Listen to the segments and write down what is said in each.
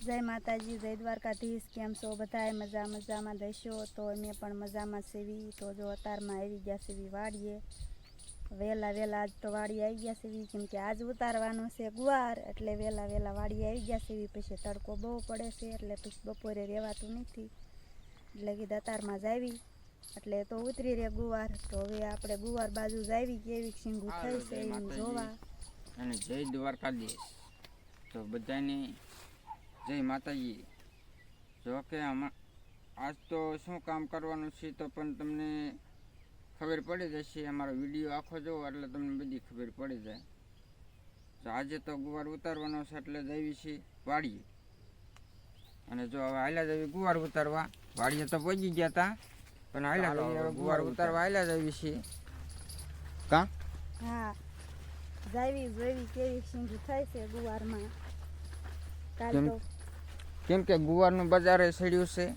જય માતાજી જય દ્વારકાધીશ કેમ છો? બધાએ મજા મજામાં દઈશો તો અમે પણ મજામાં સેવી તો જો અતારમાં આવી ગયા સેવી વાડીએ વહેલા વહેલા આજ તો વાડી આવી ગયા સેવી કેમ કે આજ ઉતારવાનો છે ગુવાર. એટલે વહેલા વહેલા વાડી આવી ગયા સેવી પછી તડકો બહુ પડે છે. એટલે પછી બપોરે રહેવાતું નથી. એટલે કીધું અતારમાં જ આવી. એટલે તો ઉતરી રહે ગુવાર. તો હવે આપણે ગુવાર બાજુ જ આવી કેવી સિંગું થઈ છે એમ જોવા. અને જય દ્વારકાધીશ. તો બધાને જય માતાજી. જો કે આજ તો શું કામ કરવાનું છે તો પણ તમને ખબર પડી જશે અમારો વીડિયો આખો જોવો એટલે તમને બધી ખબર પડી જાય. તો આજે તો ગુવાર ઉતારવાનો છે એટલે જઈએ છીએ વાડીએ. અને જો હવે હાલ્યા જઈએ ગુવાર ઉતારવા. વાડીએ તો પહોંચી ગયા હતા પણ હાલ્યા જઈએ ગુવાર ઉતારવા હાલ્યા જઈએ છીએ કા? હા. જાવી જોવી કેવી સિંગી થાય છે ગુવારમાં. કાલ તો કેમ કે ગુવારનું બજારે સડ્યું છે?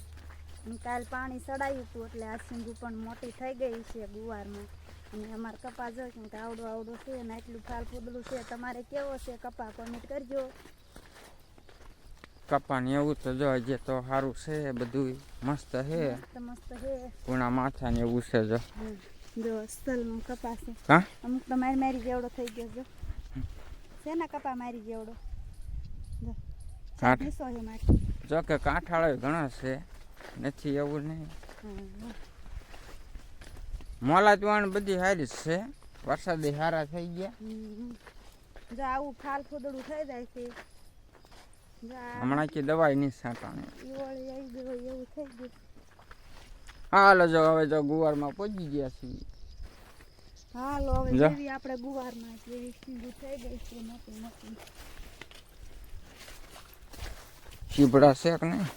કાલ પાણી ચડાયું હતું એટલે આ સિંગુ પણ મોટી થઈ ગઈ છે ગુવારમાં. અને અમારે કપા જો કેમ કે આવડો આવડો છે અને એટલું ફાલ ફૂદલું છે. તમારે કેવો છે કપા? કોમેન્ટ કરજો. કપાને એવું તો જો જે તો સારું છે બધું મસ્ત છે. મસ્ત છે. પૂણા માથા ને એવું છે જો. જો અસલનું કપા છે. હા? અમુક તો મારી મારી જેવડો થઈ ગયો જો. છે ને કપા મારી જેવડો? કાંઠ. જો કે કાંઠાળો ઘણા છે. નથી એવું નહીં. મોલા ચવાણ બધી સારી છે. વરસાદ સારા થઈ ગયા. જો આવું ફાલ ફૂદડું થઈ જાય છે. હમણાં કે દવાઈ નહીં ગયું. હાલો જો હવે જો ગુવારમાં પહોંચી ગયા છીએ. હાલો હવે આપણે ગુવારમાં જેવી થઈ ગઈ છે મોટી મોટી. શીભડા છે કે નહીં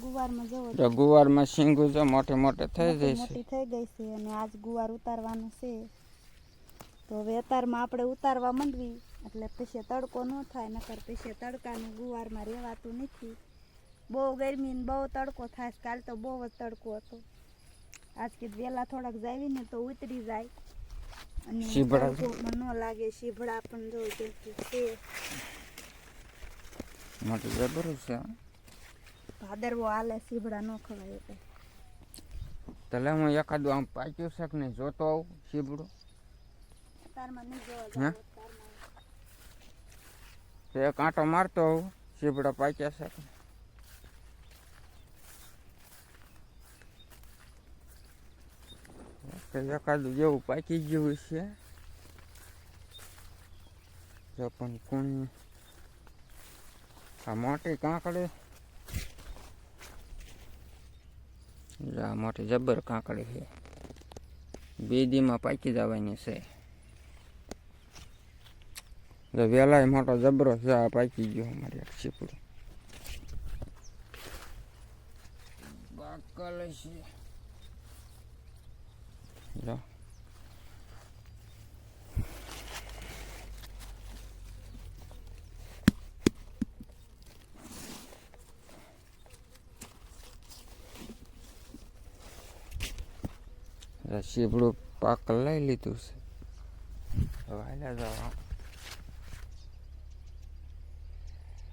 ગુવારમાં જવો જો ગુવારમાં શીંગું જો મોટે મોટે થઈ મોટી છે થઈ ગઈ છે અને આજ ગુવાર ઉતારવાનું છે તો હવે આપણે ઉતારવા માંડવી એટલે પછી તડકો ન થાય નકર પછી તડકાનું ગુવારમાં રહેવાતું નથી બહુ ગરમી ને બહુ તડકો થાય કાલ તો બહુ જ તડકો હતો આજ કીધું વહેલા થોડાક જાવી ને તો ઉતરી જાય શીભડા તડકો ન લાગે શીભડા પણ જો છે. મોટી જબર છે. ભાદરવો હાલે શીભડા ન ખવાય એટલે. તલે હું એકાદું આમ પાક્યું છે કે નહીં? જોતો આવું શીભડું તારમાં નહીં જોવા તો આંટો મારતો આવું શીભડા પાક્યા છે કે નહીં. કે એકાદું જેવું પાકી ગયું છે. જો પણ કુણી? આ મોટી કાંકડી આ મોટી જબર કાંકડી છે. બે દીમાં પાકી જવાની છે. જો, વેલાય મોટો જબરો છે, આ પાકી ગયો અમારે એક શીપડું. બાકલ છે. જો શીપડું પાક લઈ લીધું છે હાલ્યા જાઓ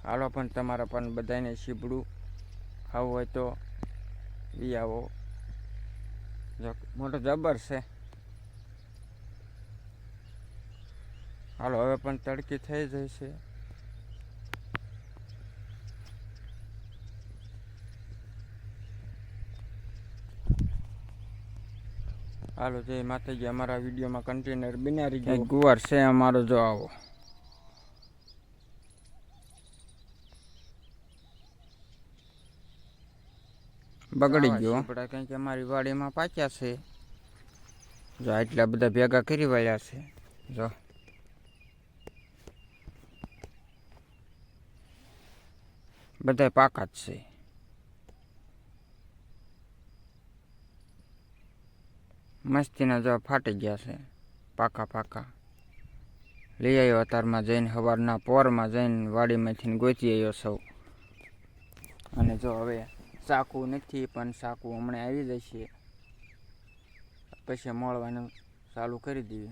હાલો પણ તમારે પણ બધાને શીબડું ખાવું હોય તો બી આવો મોટો જબર છે. હાલો, હવે પણ તડકી થઈ જાય છે. હાલો, જય માતાજી. અમારા વિડીયોમાં કન્ટેનર ગયો. ગુવાર છે અમારો, જો આવો. બગડી ગયો. આપણે કે અમારી વાડીમાં પાક્યા છે. જો આટલા બધા ભેગા કરી વાળ્યા છે. જો. બધા પાકા જ છે. મસ્તીના જો ફાટી ગયા છે. પાકા પાકા. લઈ આવ્યો અતારમાં જઈને સવારના પોરમાં જઈને વાડીમાંથી ગોતી આવ્યો સૌ. અને જો હવે ચાકુ નથી પણ ચાકુ હમણાં આવી જશે. પછી મળવાનું ચાલુ કરી દઈએ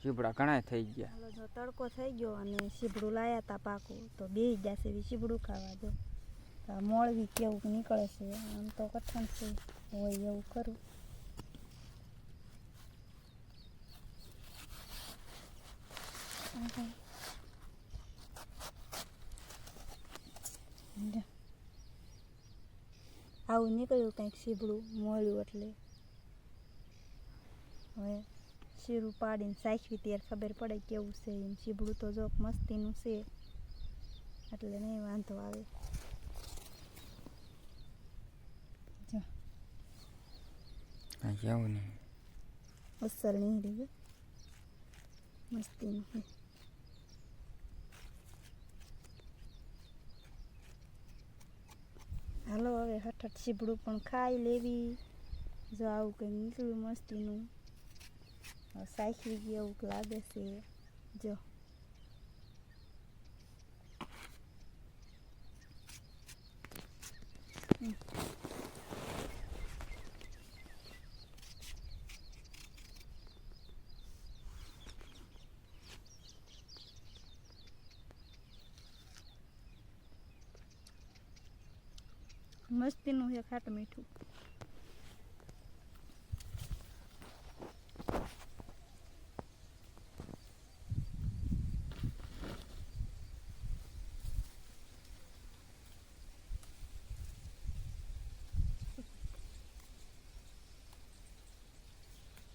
સીબડા ઘણા થઈ ગયા. જો તડકો થઈ ગયો અને શીબડું લાયા હતા પાકું તો બે જશે શીબડું ખાવા જો તો મોળવી કેવું નીકળે છે આમ તો કઠણ છે હોય એવું કરું આહા. આવું નીકળ્યું કંઈક સીબડું મોળ્યું એટલે. હવે શીરું પાડીને સાખવી ત્યારે ખબર પડે કેવું છે એમ. સીબડું તો જોક મસ્તીનું છે એટલે નહીં વાંધો આવે. જાવ નહીં અસર નીકળી ગયું મસ્તીનું છે. હાલો, હવે હઠઠ શીબડું પણ ખાઈ લેવી. જો આવું કંઈ નીકળ્યું મસ્તીનું સાઈખી ગયું, એવું લાગે છે. જો. મસ્તીનું છે ખાટું મીઠું.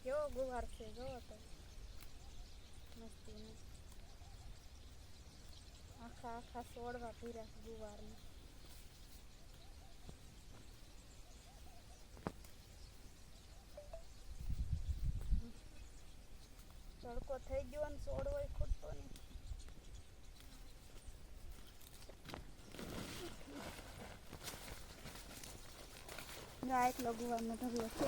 કેવો ગુવાર છે જોવો તો. આખા આખા સોડવા પીરા ગુવારના. તડકો થઈ ગયો ને સોડવો ખૂટતો નહીં. આ એટલો ગુવારનો ઢગલો છે.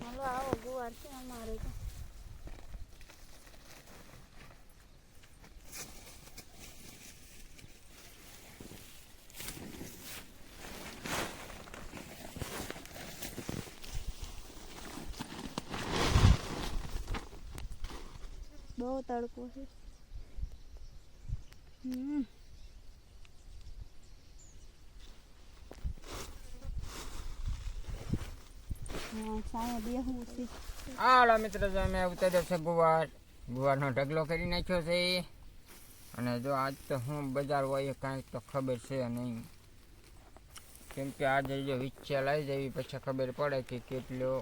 હાલો, આવો ગુવાર છે અમારે તો. બહુ તડકો છે હમ હા, સાયા બેહવું છે હાલો મિત્રો જો અમે ઉતાર્યો છે ગુવાર. ગુવારનો ઢગલો કરી નાખ્યો છે. અને જો આજ તો હું બજાર હોય કાંઈક તો ખબર છે નહીં કેમ કે આજે જો વિચ્છે લઈ જવી પછી ખબર પડે કે કેટલો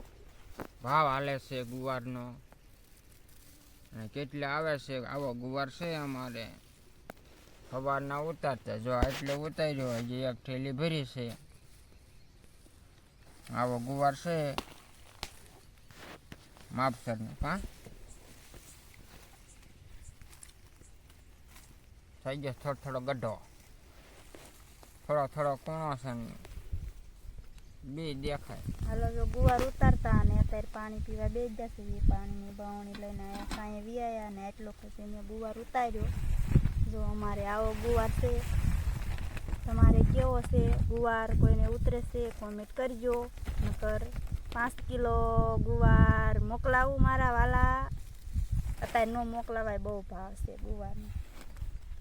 ભાવ હાલે છે ગુવારનો. અને કેટલે આવે છે? આવો ગુવાર છે અમારે. સવારના ઉતારતા. જો એટલે ઉતાર્યો હજી એક થેલી ભરી છે. આવો ગુવાર છે. માપસરનો હા. થઈ ગયો, થોડો થોડો ગઢો. થોડો થોડો કોણો છે બે દેખાય. હાલો, જો ગુવાર ઉતારતા અને અત્યારે પાણી પીવા બે જશે એ પાણીની બાવણી લઈને આયા સાંયે વિયાયા ને એટલો પછી મેં ગુવાર ઉતાર્યો. જો અમારે આવો ગુવાર છે. તમારે કેવો છે? ગુવાર કોઈને ઉતરે છે કોમેન્ટ કરજો. નકર પાંચ કિલો ગુવાર મોકલાવું મારા વાલા. અત્યારે ન મોકલાવાય, બહુ ભાવ છે ગુવારનો.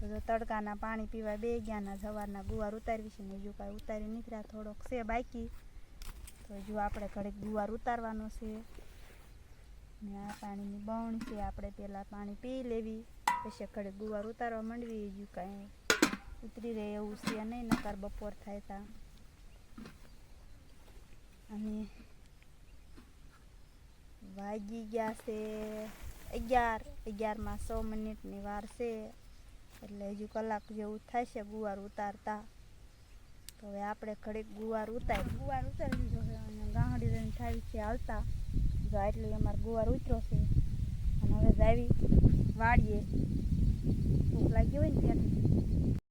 જો તડકાના પાણી પીવા બે ગયાના સવારના ગુવાર ઉતારવી છે ને હજુ કાંઈ ઉતારી નીકળ્યા થોડોક છે બાકી. તો હજુ આપણે ઘડીક ગુવાર ઉતારવાનો છે. ને આ પાણીની બવણી છે, આપણે પહેલાં પાણી પી લેવી, પછી ઘડીક ગુવાર ઉતારવા માંડવી, હજુ કાંઈ ઉતરી રહે એવું છે નહીં, નકાર બપોર થાય તા. અને વાગી ગયા છે અગિયાર, અગિયારમાં સો મિનિટની વાર છે, એટલે હજુ કલાક જેવું થશે ગુવાર ઉતારતા. તો હવે આપણે ઘડીક ગુવાર ઉતારી ગુવાર ઉતારી છે અને ગાંહડી લઈને થાય છે હાલતા, જો એટલું અમારે ગુવાર ઉતર્યો છે. અને હવે જાવી વાળીએ ભૂખ લાગી હોય ને ત્યાંથી.